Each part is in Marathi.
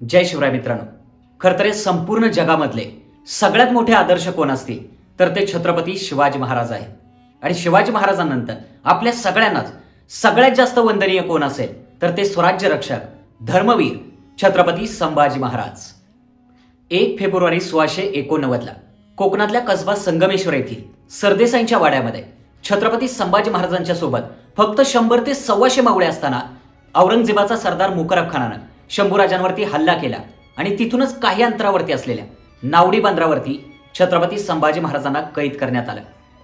जय शिवराय मित्रांनो. खरं तर हे संपूर्ण जगामधले सगळ्यात मोठे आदर्श कोण असतील तर ते छत्रपती शिवाजी महाराज आहेत. आणि शिवाजी महाराजांनंतर आपल्या सगळ्यांनाच सगळ्यात जास्त वंदनीय कोण असेल तर ते स्वराज्य रक्षक धर्मवीर छत्रपती संभाजी महाराज. एक फेब्रुवारी सोळाशे एकोणनव्वदला कोकणातल्या कसबा संगमेश्वर येथील सरदेसाईंच्या वाड्यामध्ये छत्रपती संभाजी महाराजांच्या सोबत फक्त शंभर ते सव्वाशे मावळे असताना औरंगजेबाचा सरदार मुकरब खानानं शंभूराजांवरती हल्ला केला आणि तिथूनच काही अंतरावरती असलेल्या नावडी बंदरावरती छत्रपती संभाजी महाराजांना कैद करण्यात आलं.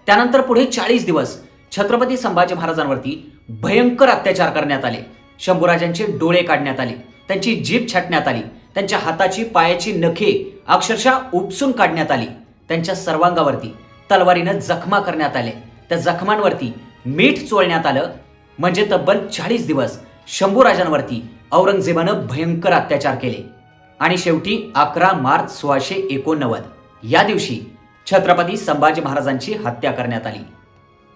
त्यानंतर पुढे चाळीस दिवस छत्रपती संभाजी महाराजांवरती भयंकर अत्याचार करण्यात आले. शंभूराजांचे डोळे काढण्यात आले त्यांची जीभ छाटण्यात आली त्यांच्या हाताची पायाची नखे अक्षरशः उपसून काढण्यात आली. त्यांच्या सर्वांगावरती तलवारीनं जखमा करण्यात आले. त्या जखमांवरती मीठ चोळण्यात आलं. म्हणजे तब्बल चाळीस दिवस शंभूराजांवरती औरंगजेबानं भयंकर अत्याचार केले. आणि शेवटी अकरा मार्च सोळाशे एकोणनव्वद या दिवशी छत्रपती संभाजी महाराजांची हत्या करण्यात आली.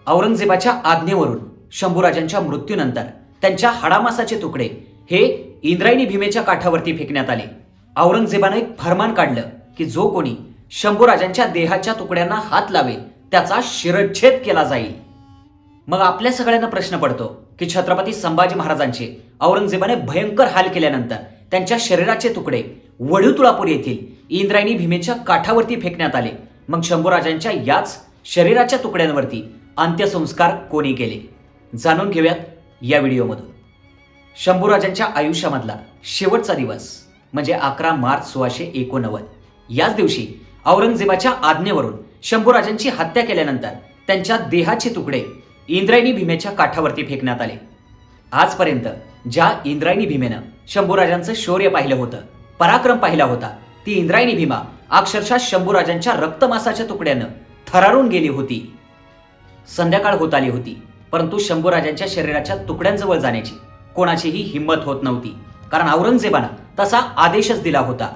औरंगजेबाच्या आज्ञेवरून शंभूराजांच्या मृत्यूनंतर त्यांच्या हाडामासाचे तुकडे हे इंद्रायणी भीमेच्या काठावरती फेकण्यात आले. औरंगजेबानं एक फरमान काढलं की जो कोणी शंभूराजांच्या देहाच्या तुकड्यांना हात लावेल त्याचा शिरच्छेद केला जाईल. मग आपल्या सगळ्यांना प्रश्न पडतो की छत्रपती संभाजी महाराजांचे औरंगजेबाने भयंकर हाल केल्यानंतर त्यांच्या शरीराचे तुकडे वढू तुळापूर येथील इंद्रायणी भीमेच्या काठावरती फेकण्यात आले. मग शंभूराजांच्या याच शरीराच्या तुकड्यांवरती अंत्यसंस्कार कोणी केले? जाणून घेऊयात या व्हिडिओमधून. शंभूराजांच्या आयुष्यामधला शेवटचा दिवस म्हणजे अकरा मार्च सोळाशे एकोणनव्वद. याच दिवशी औरंगजेबाच्या आज्ञेवरून शंभूराजांची हत्या केल्यानंतर त्यांच्या देहाचे तुकडे इंद्रायणी भीमेच्या काठावरती फेकण्यात आले. आजपर्यंत ज्या इंद्रायणी भीमेनं शंभूराजांचं शौर्य पाहिलं होतं पराक्रम पाहिला होता ती इंद्रायणी भीमा अक्षरशः शंभूराजांच्या रक्तमासाच्या तुकड्यानं थरारून गेली होती. संध्याकाळ होत आली होती परंतु शंभूराजांच्या शरीराच्या तुकड्यांजवळ जाण्याची कोणाचीही हिंमत होत नव्हती कारण औरंगजेबानं तसा आदेशच दिला होता.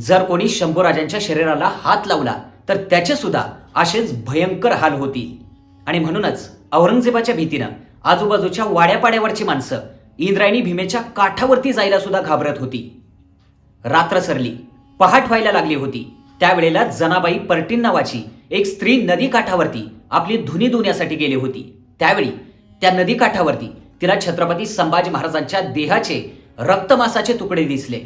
जर कोणी शंभूराजांच्या शरीराला हात लावला तर त्याचे सुद्धा असेच भयंकर हाल होती. आणि म्हणूनच औरंगजेबाच्या भीतीनं आजूबाजूच्या वाड्यापाड्यावरची माणसं इंद्रायणी भीमेच्या काठावरती जायला सुद्धा घाबरत होती. रात्र सरली पहाट व्हायला लागली होती. त्यावेळेला जनाबाई पर्टीन नावाची एक स्त्री नदी काठावरती आपली धुनी धुण्यासाठी गेली होती. त्यावेळी त्या नदी काठावरती तिला छत्रपती संभाजी महाराजांच्या देहाचे रक्तमासाचे तुकडे दिसले.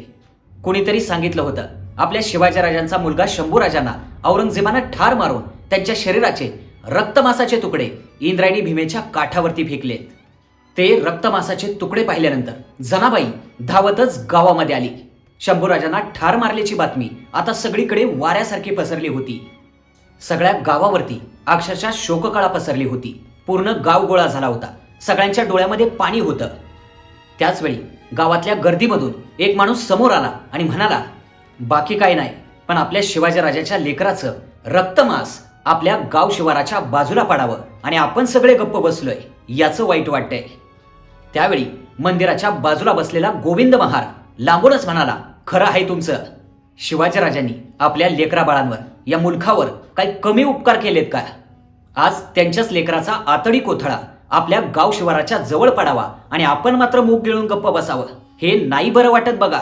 कोणीतरी सांगितलं होतं आपल्या शिवाजीराजांचा मुलगा शंभूराजांना औरंगजेबानं ठार मारून त्यांच्या शरीराचे रक्तमासाचे तुकडे इंद्रायणी भीमेच्या काठावरती फेकलेत ते रक्तमासाचे तुकडे पाहिल्यानंतर जनाबाई धावतच गावामध्ये आली. शंभूराजांना ठार मारल्याची बातमी आता सगळीकडे वाऱ्यासारखी पसरली होती. सगळ्या गावावरती अक्षरशः शोककळा पसरली होती. पूर्ण गाव गोळा झाला होता. सगळ्यांच्या डोळ्यामध्ये पाणी होतं. त्याचवेळी गावातल्या गर्दीमधून एक माणूस समोर आला आणि म्हणाला बाकी काय नाही पण आपल्या शिवाजीराजाच्या लेकराचं रक्तमास आपल्या गाव शिवाराच्या बाजूला पडावं आणि आपण सगळे गप्प बसलोय याचं वाईट वाटतंय. त्यावेळी मंदिराच्या बाजूला बसलेला गोविंद महार लांबूनच म्हणाला खरं आहे तुमचं. शिवाजीराजांनी आपल्या लेकरा बाळांवर या मुलखावर काही कमी उपकार केलेत का? आज त्यांच्याच लेकराचा आतडी कोथळा आपल्या गाव शिवाराच्या जवळ पडावा आणि आपण मात्र मूग गिळून गप्प बसावं हे नाही बरं वाटत बघा.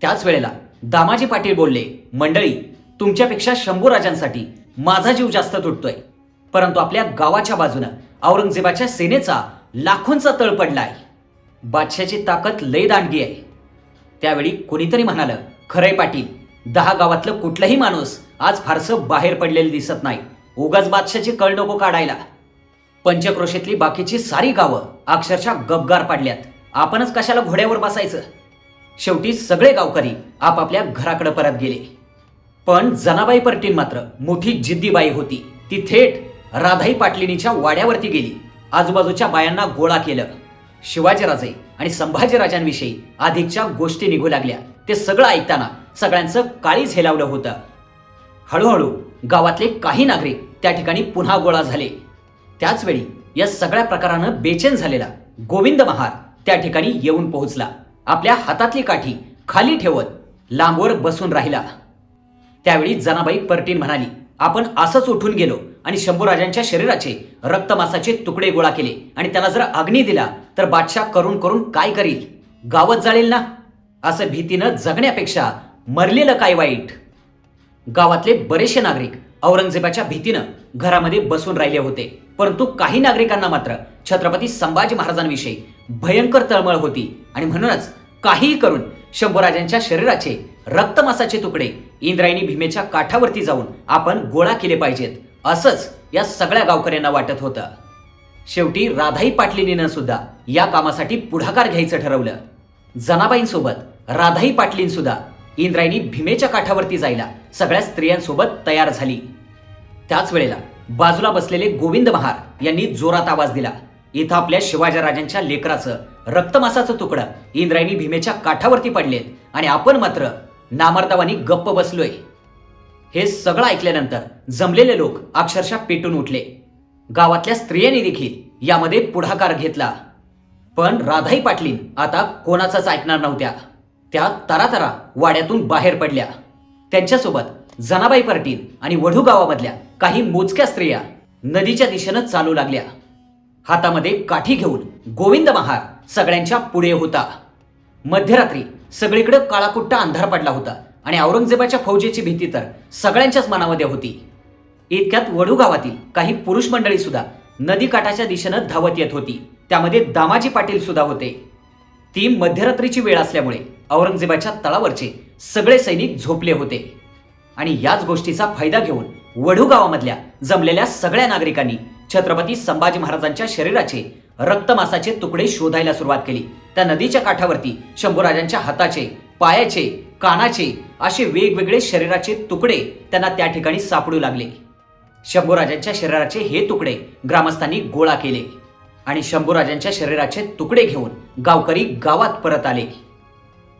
त्याच वेळेला दामाजी पाटील बोलले मंडळी तुमच्यापेक्षा शंभू राजांसाठी माझा जीव जास्त तुटतोय. परंतु आपल्या गावाच्या बाजूनं औरंगजेबाच्या सेनेचा लाखोंचा तळ पडला आहे बादशाची ताकद लय दांडगी आहे. त्यावेळी कोणीतरी म्हणालं खरंय पाटील दहा गावातलं कुठलाही माणूस आज फारसं बाहेर पडलेलं दिसत नाही. उगाच बादशाची कळ नको काढायला. पंचक्रोशीतली बाकीची सारी गावं अक्षरशः गबगार पाडल्यात. आपणच कशाला घोड्यावर बसायचं? शेवटी सगळे गावकरी आपापल्या घराकडे परत गेले. पण जनाबाई परटीन मात्र मोठी जिद्दीबाई होती. ती थेट राधाई पाटलिनीच्या वाड्यावरती गेली. आजूबाजूच्या बायांना गोळा केलं. शिवाजीराजे आणि संभाजीराजांविषयी अधिकच्या गोष्टी निघू लागल्या. ते सगळं ऐकताना सगळ्यांचं काळीच हेलावलं होतं. हळूहळू गावातले काही नागरिक त्या ठिकाणी पुन्हा गोळा झाले. त्याचवेळी या सगळ्या प्रकारानं बेचैन झालेला गोविंद महार त्या ठिकाणी येऊन पोहोचला. आपल्या हातातली काठी खाली ठेवत लांबवर बसून राहिला. त्यावेळी जनाबाई परटीन म्हणाली आपण असंच उठून गेलो आणि शंभूराजांच्या शरीराचे रक्तमासाचे तुकडे गोळा केले आणि त्याला जर अग्नी दिला तर बादशाह करून करून काय करील? गावात जाळेल ना? असं भीतीनं जगण्यापेक्षा मरलेलं काय वाईट? गावातले बरेचसे नागरिक औरंगजेबाच्या भीतीनं घरामध्ये बसून राहिले होते. परंतु काही नागरिकांना मात्र छत्रपती संभाजी महाराजांविषयी भयंकर तळमळ होती आणि म्हणूनच काहीही करून शंभूराजांच्या शरीराचे रक्तमासाचे तुकडे इंद्रायणी भीमेच्या काठावरती जाऊन आपण गोळा केले पाहिजेत. असंच या सगळ्या गावकऱ्यांना वाटत होतं. शेवटी राधाई पाटलीनीनं सुद्धा या कामासाठी पुढाकार घ्यायचं ठरवलं. जनाबाईंसोबत राधाई पाटलीन सुद्धा इंद्रायणी भीमेच्या काठावरती जायला सगळ्या स्त्रियांसोबत तयार झाली. त्याच वेळेला बाजूला बसलेले गोविंद महार यांनी जोरात आवाज दिला. इथं आपल्या शिवाजीराजांच्या लेकराचं रक्तमासाचं तुकडं इंद्रायणी भीमेच्या काठावरती पडलेत आणि आपण मात्र नामर्दवानी गप्प बसलोय. हे सगळं ऐकल्यानंतर जमलेले लोक अक्षरशः पेटून उठले. गावातल्या स्त्रियांनी देखील यामध्ये पुढाकार घेतला. पण राधाई पाटलीन आता कोणाचाच ऐकणार नव्हत्या. त्या तरातरा वाड्यातून बाहेर पडल्या. त्यांच्यासोबत जनाबाई पाटील आणि वढू गावामधल्या काही मोजक्या स्त्रिया नदीच्या दिशेनं चालू लागल्या. हातामध्ये काठी घेऊन गोविंद महार सगळ्यांच्या पुढे होता. मध्यरात्री सगळीकडे काळाकुट्टा अंधार पडला होता आणि औरंगजेबाच्या फौजेची भीती तर सगळ्यांच्याच मनामध्ये होती. इतक्यात वडू गावातील काही पुरुष मंडळी सुद्धा नदीकाठाच्या दिशेनं धावत येत होती. त्यामध्ये दामाजी पाटील सुद्धा होते. ती मध्यरात्रीची वेळ असल्यामुळे औरंगजेबाच्या तळावरचे सगळे सैनिक झोपले होते. आणि याच गोष्टीचा फायदा घेऊन वढू गावामधल्या जमलेल्या सगळ्या नागरिकांनी छत्रपती संभाजी महाराजांच्या शरीराचे रक्तमासाचे तुकडे शोधायला सुरुवात केली. त्या नदीच्या काठावरती शंभूराजांच्या हाताचे पायाचे कानाचे असे वेगवेगळे शरीराचे तुकडे त्यांना त्या ठिकाणी सापडू लागले. शंभूराजांच्या शरीराचे हे तुकडे ग्रामस्थांनी गोळा केले आणि शंभूराजांच्या शरीराचे तुकडे घेऊन गावकरी गावात परत आले.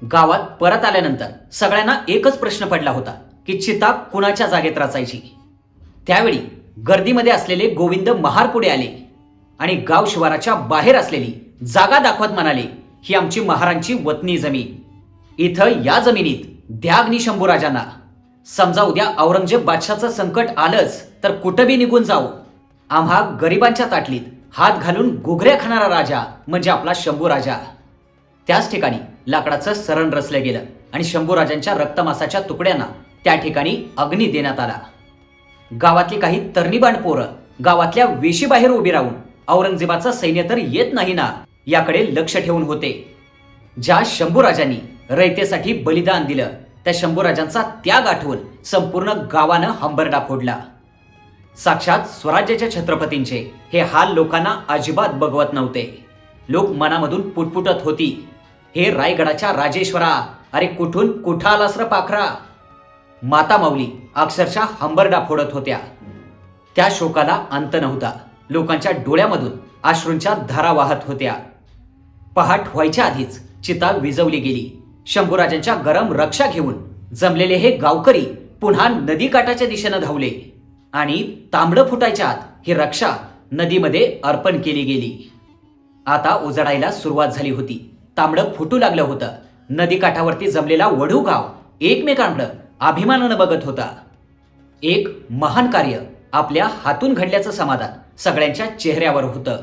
गावात परत आल्यानंतर सगळ्यांना एकच प्रश्न पडला होता की चिता कुणाच्या जागेत रचायची? त्यावेळी गर्दीमध्ये असलेले गोविंद महार पुढे आले. आणि गाव शिवाराच्या बाहेर असलेली जागा दाखवत म्हणाले ही आमची महारांची वतनी जमीन. इथं या जमिनीत द्या शंभू शंभूराजांना समजा उद्या औरंगजेब बादशाचं संकट आलंच तर कुठं बी निघून जाऊ. आम्हा गरिबांच्या ताटलीत हात घालून गुगऱ्या खाणारा राजा म्हणजे आपला शंभू राजा. त्याच ठिकाणी लाकडाचं सरण रचलं गेलं आणि शंभूराजांच्या रक्तमासाच्या तुकड्यांना त्या ठिकाणी अग्नी देण्यात आला. गावातली काही तरणीबांड पोरं गावातल्या वेशीबाहेर उभी राहून औरंगजेबाचं सैन्य तर येत नाही ना याकडे लक्ष ठेवून होते. ज्या शंभूराजांनी रयतेसाठी बलिदान दिलं त्या शंभूराजांचा त्याग आठवून संपूर्ण गावानं हंबरडा फोडला. साक्षात स्वराज्याच्या छत्रपतींचे हे हाल लोकांना अजिबात बघवत नव्हते. लोक मनामधून पुटपुटत होती. हे रायगडाच्या राजेश्वरा अरे कुठून कुठा आलास र पाखरा? माता माऊली अक्षरशः हंबरडा फोडत होत्या. त्या शोकाला अंत नव्हता. लोकांच्या डोळ्यामधून अश्रूंच्या धारा वाहत होत्या. पहाट व्हायच्या आधीच चिता विजवली गेली. शंभूराजांच्या गरम रक्षा घेऊन जमलेले हे गावकरी पुन्हा नदीकाठाच्या दिशेनं धावले आणि तांबडं फुटायच्या आत ही रक्षा नदीमध्ये अर्पण केली गेली. आता उजडायला सुरुवात झाली होती. तांबडं फुटू लागलं होतं. नदीकाठावरती जमलेला वढू गाव एकमेकांकडं अभिमानानं बघत होता. एक महान कार्य आपल्या हातून घडल्याचं समाधान सगळ्यांच्या चेहऱ्यावर होतं.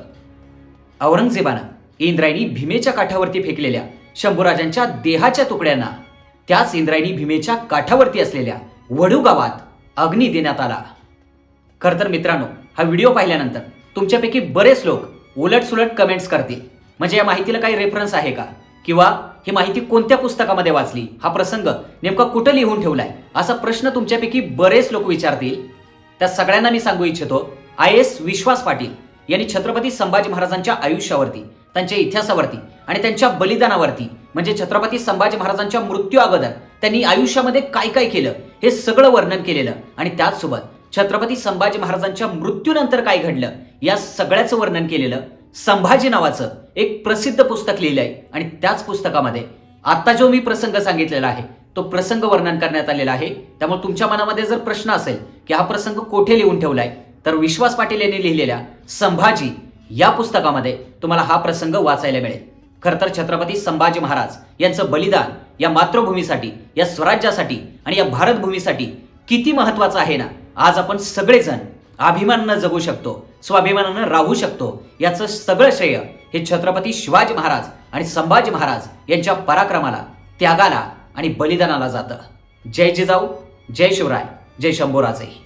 औरंगजेबानं इंद्रायणी भीमेच्या काठावरती फेकलेल्या शंभूराजांच्या देहाच्या तुकड्यांना त्याच इंद्रायणी भीमेच्या काठावरती असलेल्या वडू गावात अग्नी देण्यात आला. खरं तर मित्रांनो हा व्हिडिओ पाहिल्यानंतर तुमच्यापैकी बरेच लोक उलट सुलट कमेंट्स करतील. म्हणजे या माहितीला काही रेफरन्स आहे का? किंवा ही माहिती कोणत्या पुस्तकामध्ये वाचली? हा प्रसंग नेमका कुठं लिहून ठेवलाय? असा प्रश्न तुमच्यापैकी बरेच लोक विचारतील. त्या सगळ्यांना मी सांगू इच्छितो आय एस विश्वास पाटील यांनी छत्रपती संभाजी महाराजांच्या आयुष्यावरती त्यांच्या इतिहासावरती आणि त्यांच्या बलिदानावरती म्हणजे छत्रपती संभाजी महाराजांच्या मृत्यू अगोदर त्यांनी आयुष्यामध्ये काय काय केलं हे सगळं वर्णन केलेलं आणि त्याचसोबत छत्रपती संभाजी महाराजांच्या मृत्यूनंतर काय घडलं या सगळ्याचं वर्णन केलेलं संभाजी नावाचं एक प्रसिद्ध पुस्तक लिहिलंय आणि त्याच पुस्तकामध्ये आता जो मी प्रसंग सांगितलेला आहे तो प्रसंग वर्णन करण्यात आलेला आहे. त्यामुळे तुमच्या मनामध्ये जर प्रश्न असेल की हा प्रसंग कोठे लिहून ठेवलाय तर विश्वास पाटील यांनी लिहिलेल्या संभाजी या पुस्तकामध्ये तुम्हाला हा प्रसंग वाचायला मिळेल. खरं तर छत्रपती संभाजी महाराज यांचं बलिदान या मातृभूमीसाठी या स्वराज्यासाठी आणि या भारतभूमीसाठी किती महत्वाचं आहे ना? आज आपण सगळेजण अभिमानानं जगू शकतो स्वाभिमानानं राहू शकतो. याचं सगळं श्रेय हे छत्रपती शिवाजी महाराज आणि संभाजी महाराज यांच्या पराक्रमाला त्यागाला आणि बलिदानाला जातं. जय जिजाऊ जय शिवराय जय शंभूराजही